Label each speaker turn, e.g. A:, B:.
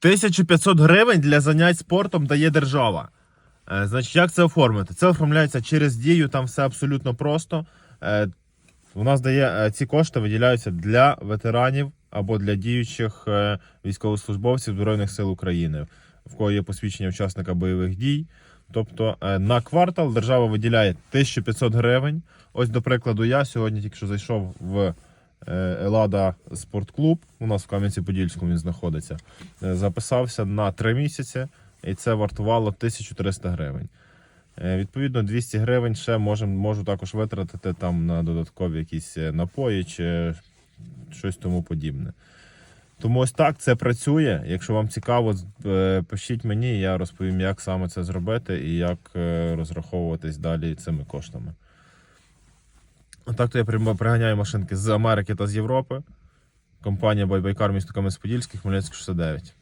A: 1500 гривень для занять спортом дає держава. Е, Значить, як це оформити? Це оформляється через дію, там все абсолютно просто. Е, У нас дає е, ці кошти виділяються для ветеранів або для діючих військовослужбовців Збройних сил України, в кого є посвідчення учасника бойових дій. Тобто на квартал держава виділяє 1500 гривень. Ось, до прикладу, я сьогодні тільки що зайшов в е, Елада спортклуб. У нас в Кам'янці-Подільському він знаходиться. Е, Записався на 3 місяці, і це вартувало 1300 гривень. Е, Відповідно, 200 гривень ще можем, можу також витратити там на додаткові якісь напої чи щось тому подібне. Тому ось так це працює. Якщо вам цікаво, пишіть мені, я розповім, як саме це зробити і як розраховуватись далі цими коштами. Отак то я приганяю машинки з Америки та з Європи. Компанія Байбайкар місто Кам'янець-Подільський, Хмельницький 69.